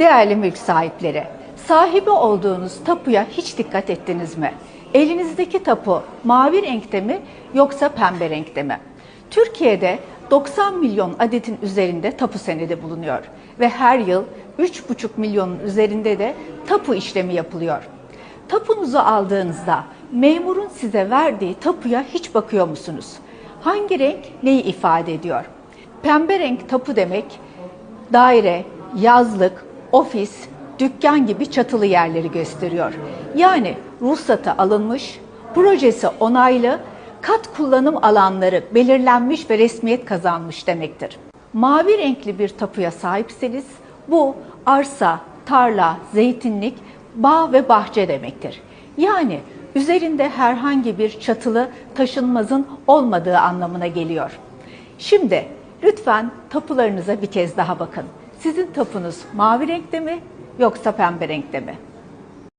Değerli mülk sahipleri, sahibi olduğunuz tapuya hiç dikkat ettiniz mi? Elinizdeki tapu mavi renkte mi yoksa pembe renkte mi? Türkiye'de 90 milyon adetin üzerinde tapu senedi bulunuyor ve her yıl 3,5 milyonun üzerinde de tapu işlemi yapılıyor. Tapunuzu aldığınızda memurun size verdiği tapuya hiç bakıyor musunuz? Hangi renk neyi ifade ediyor? Pembe renk tapu demek daire, yazlık, ofis, dükkan gibi çatılı yerleri gösteriyor. Yani ruhsatı alınmış, projesi onaylı, kat kullanım alanları belirlenmiş ve resmiyet kazanmış demektir. Mavi renkli bir tapuya sahipseniz bu arsa, tarla, zeytinlik, bağ ve bahçe demektir. Yani üzerinde herhangi bir çatılı taşınmazın olmadığı anlamına geliyor. Şimdi lütfen tapularınıza bir kez daha bakın. Sizin tapunuz mavi renkte mi yoksa pembe renkte mi?